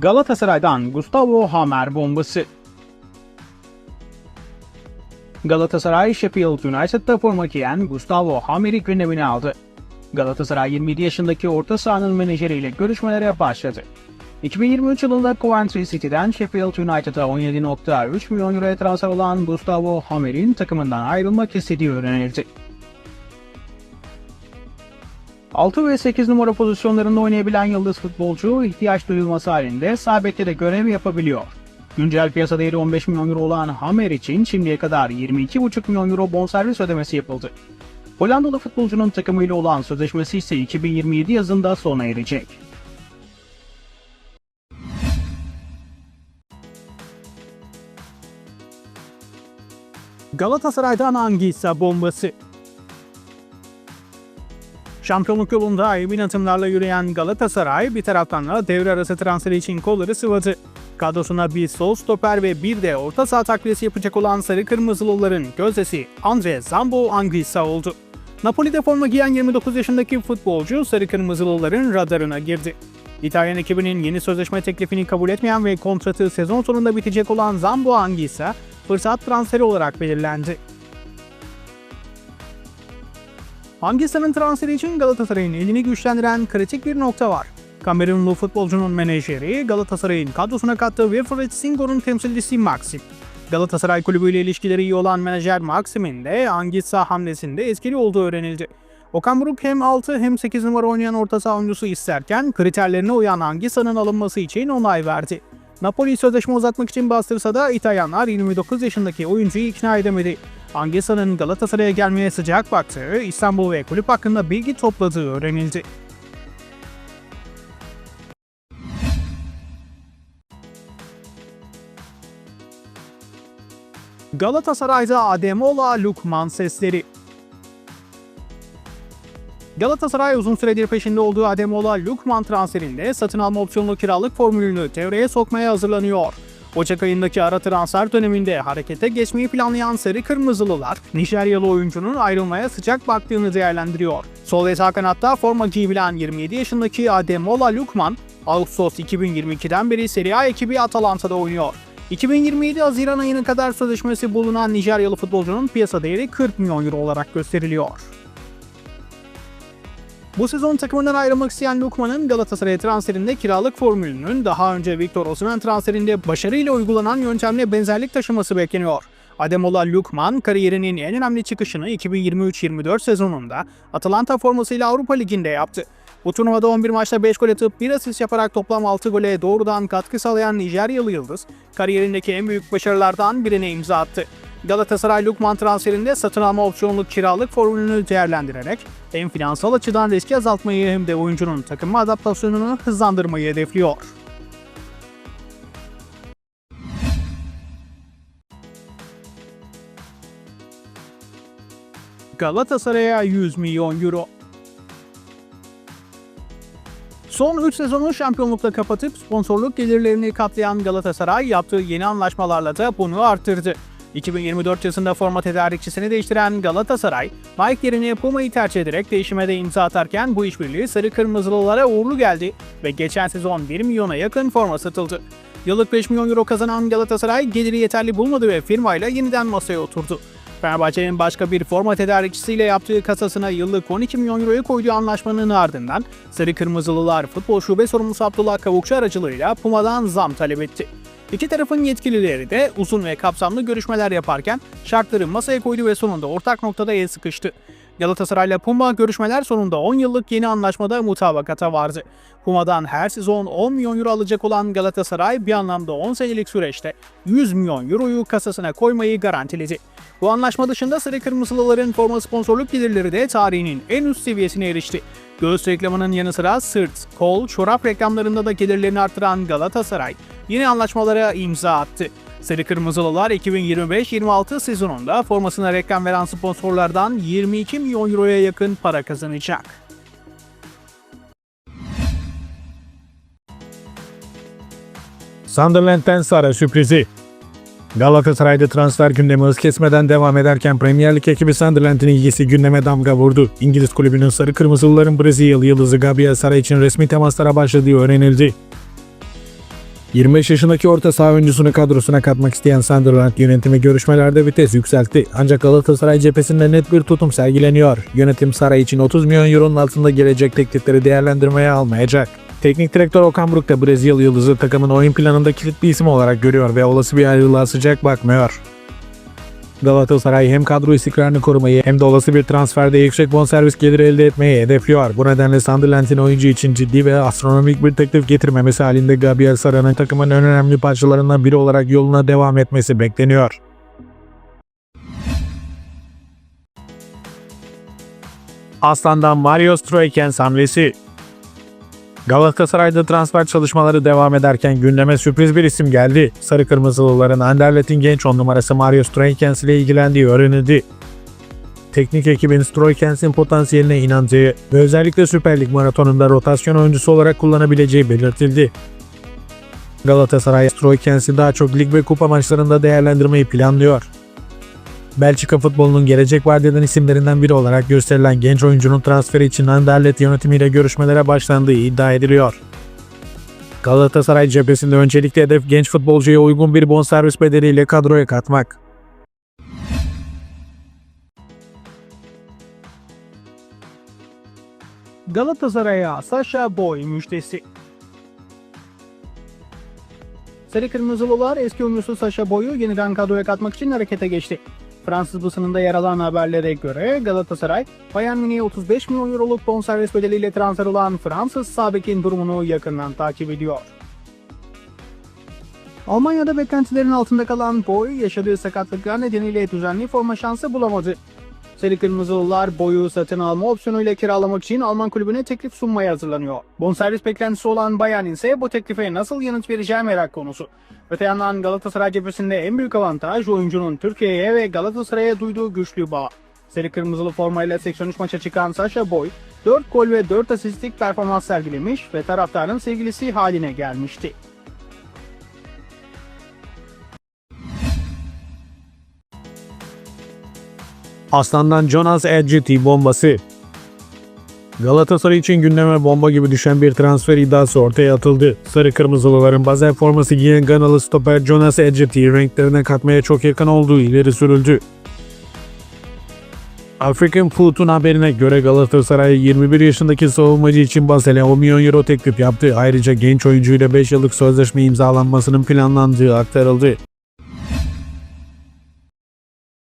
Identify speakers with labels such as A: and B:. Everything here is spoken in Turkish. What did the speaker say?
A: Galatasaray'dan Gustavo Hamer bombası. Galatasaray Sheffield United'da forma giyen Gustavo Hamer'i gündemine aldı. Galatasaray 27 yaşındaki orta sahanın menajeriyle görüşmelere başladı. 2023 yılında Coventry City'den Sheffield United'a 17.3 milyon euroya transfer olan Gustavo Hamer'in takımından ayrılmak istediği öğrenildi. 6 ve 8 numara pozisyonlarında oynayabilen yıldız futbolcu ihtiyaç duyulması halinde sağ bekte de görev yapabiliyor. Güncel piyasa değeri 15 milyon euro olan Hammer için şimdiye kadar 22,5 milyon euro bonservis ödemesi yapıldı. Hollandalı futbolcunun takımıyla olan sözleşmesi ise 2027 yazında sona erecek. Galatasaray'dan Angisa bombası Şampiyonluk yolunda emin atımlarla yürüyen Galatasaray bir taraftan da devre arası transferi için kolları sıvadı. Kadrosuna bir sol stoper ve bir de orta saha takviyesi yapacak olan Sarı Kırmızılıların gözdesi Andre Zambo Anguissa oldu. Napoli'de forma giyen 29 yaşındaki futbolcu Sarı Kırmızılıların radarına girdi. İtalyan ekibinin yeni sözleşme teklifini kabul etmeyen ve kontratı sezon sonunda bitecek olan Zambo Anguissa fırsat transferi olarak belirlendi. Hangisinin transferi için Galatasaray'ın elini güçlendiren kritik bir nokta var. Kamerunlu futbolcunun menajeri Galatasaray'ın kadrosuna kattığı Wilfried Singo'nun temsilcisi Maxim. Galatasaray kulübüyle ilişkileri iyi olan menajer Maxim'in de Angissa hamlesinde etkili olduğu öğrenildi. Okan Buruk hem 6 hem 8 numara oynayan orta saha oyuncusu isterken kriterlerine uyan Angissa'nın alınması için onay verdi. Napoli sözleşme uzatmak için bastırsa da İtalyanlar 29 yaşındaki oyuncuyu ikna edemedi. Angissa'nın Galatasaray'a gelmeye sıcak baktığı, İstanbul ve kulüp hakkında bilgi topladığı öğrenildi. Galatasaray'da Ademola Lukman sesleri Galatasaray uzun süredir peşinde olduğu Ademola Lukman transferinde satın alma opsiyonlu kiralık formülünü devreye sokmaya hazırlanıyor. Ocak ayındaki ara transfer döneminde harekete geçmeyi planlayan Sarı Kırmızılılar, Nijeryalı oyuncunun ayrılmaya sıcak baktığını değerlendiriyor. Sol ve kanatta forma giyilen 27 yaşındaki Ademola Lukman, Ağustos 2022'den beri Serie A ekibi Atalanta'da oynuyor. 2027 Haziran ayına kadar sözleşmesi bulunan Nijeryalı futbolcunun piyasa değeri 40 milyon euro olarak gösteriliyor. Bu sezon takımından ayrılmak isteyen Lukman'ın Galatasaray transferinde kiralık formülünün daha önce Victor Osimhen transferinde başarıyla uygulanan yöntemle benzerlik taşıması bekleniyor. Ademola Lukman kariyerinin en önemli çıkışını 2023-24 sezonunda Atalanta formasıyla Avrupa Ligi'nde yaptı. Bu turnuvada 11 maçta 5 gol atıp 1 asist yaparak toplam 6 gole doğrudan katkı sağlayan Nijeryalı Yıldız, kariyerindeki en büyük başarılardan birine imza attı. Galatasaray Lukman transferinde satın alma opsiyonlu kiralık formülünü değerlendirerek hem finansal açıdan riski azaltmayı hem de oyuncunun takıma adaptasyonunu hızlandırmayı hedefliyor. Galatasaray'a 100 milyon euro. Son 3 sezonu şampiyonlukla kapatıp sponsorluk gelirlerini katlayan Galatasaray yaptığı yeni anlaşmalarla da bunu arttırdı. 2024 yazında forma tedarikçisini değiştiren Galatasaray, Nike yerine Puma'yı tercih ederek değişime de imza atarken bu işbirliği sarı kırmızılılara uğurlu geldi ve geçen sezon 1 milyona yakın forma satıldı. Yıllık 5 milyon euro kazanan Galatasaray geliri yeterli bulmadı ve firmayla yeniden masaya oturdu. Fenerbahçe'nin başka bir forma tedarikçisiyle yaptığı kasasına yıllık 12 milyon euroyu koyduğu anlaşmanın ardından Sarı Kırmızılılar Futbol Şube Sorumlusu Abdullah Kavukçu aracılığıyla Puma'dan zam talep etti. İki tarafın yetkilileri de uzun ve kapsamlı görüşmeler yaparken şartları masaya koydu ve sonunda ortak noktada el sıkıştı. Galatasaray'la Puma görüşmeler sonunda 10 yıllık yeni anlaşmada mutabakata vardı. Puma'dan her sezon 10 milyon euro alacak olan Galatasaray bir anlamda 10 senelik süreçte 100 milyon euroyu kasasına koymayı garantiledi. Bu anlaşma dışında Sarı Kırmızılıların forma sponsorluk gelirleri de tarihinin en üst seviyesine erişti. Göğüs reklamının yanı sıra sırt, kol, çorap reklamlarında da gelirlerini artıran Galatasaray yeni anlaşmalara imza attı. Sarı Kırmızılılar 2025-26 sezonunda formasına reklam veren sponsorlardan 22 milyon euroya yakın para kazanacak.
B: Sunderland'den Sara sürprizi. Galatasaray'da transfer gündemi hız kesmeden devam ederken Premier Lig ekibi Sunderland'in ilgisi gündeme damga vurdu. İngiliz kulübünün sarı kırmızılıların Brezilyalı yıldızı Gabriel Sara için resmi temaslara başladığı öğrenildi. 25 yaşındaki orta saha oyuncusunu kadrosuna katmak isteyen Sunderland yönetimi görüşmelerde vites yükseltti. Ancak Galatasaray cephesinde net bir tutum sergileniyor. Yönetim Saray için 30 milyon euronun altında gelecek teklifleri değerlendirmeye almayacak. Teknik direktör Okan Buruk da Brezilya yıldızı takımın oyun planında kilit bir isim olarak görüyor ve olası bir ayrılığa sıcak bakmıyor. Galatasaray hem kadro istikrarını korumayı hem de olası bir transferde yüksek bonservis geliri elde etmeyi hedefliyor. Bu nedenle Sunderland'in oyuncu için ciddi ve astronomik bir teklif getirmemesi halinde Gabriel Sara'nın takımın en önemli parçalarından biri olarak yoluna devam etmesi bekleniyor. Aslan'dan Mario Stroikens hamlesi Galatasaray'da transfer çalışmaları devam ederken gündeme sürpriz bir isim geldi. Sarı Kırmızılıların Anderlet'in genç on numarası Mario Stroikens ile ilgilendiği öğrenildi. Teknik ekibin Stroikens'in potansiyeline inandığı ve özellikle Süper Lig maratonunda rotasyon oyuncusu olarak kullanabileceği belirtildi. Galatasaray Stroikens'i daha çok lig ve kupa maçlarında değerlendirmeyi planlıyor. Belçika futbolunun gelecek vaat eden isimlerinden biri olarak gösterilen genç oyuncunun transferi için Anderlet yönetimiyle görüşmelere başlandığı iddia ediliyor. Galatasaray cephesinde öncelikle hedef genç futbolcuya uygun bir bonservis bedeliyle kadroya katmak.
A: Galatasaray'a Sasha Boy müjdesi. Sarı Kırmızılılar eski oyuncusu Sasha Boy'u yeniden kadroya katmak için harekete geçti. Fransız basınında yer alan haberlere göre Galatasaray, Bayern Münih'e 35 milyon euroluk bonservis bedeliyle transfer olan Fransız Sabek'in durumunu yakından takip ediyor. Almanya'da beklentilerin altında kalan Boy, yaşadığı sakatlıklar nedeniyle düzenli forma şansı bulamadı. Sarı Kırmızılılar boyu satın alma opsiyonuyla kiralamak için Alman kulübüne teklif sunmaya hazırlanıyor. Bonservis beklentisi olan Bayern ise bu teklife nasıl yanıt vereceği merak konusu. Öte yandan Galatasaray cephesinde en büyük avantaj oyuncunun Türkiye'ye ve Galatasaray'a duyduğu güçlü bağ. Sarı Kırmızılı formayla 83 maça çıkan Sasha Boy, 4 gol ve 4 asistlik performans sergilemiş ve taraftarın sevgilisi haline gelmişti.
B: Aslan'dan Jonas Edgety bombası. Galatasaray için gündeme bomba gibi düşen bir transfer iddiası ortaya atıldı. Sarı Kırmızılıların bazen forması giyen Ganalı stoper Jonas Edgety'yi renklerine katmaya çok yakın olduğu ileri sürüldü. African Foot'un haberine göre Galatasaray 21 yaşındaki savunmacı için Basel'e 10 milyon euro teklif yaptı. Ayrıca genç oyuncuyla 5 yıllık sözleşme imzalanmasının planlandığı aktarıldı.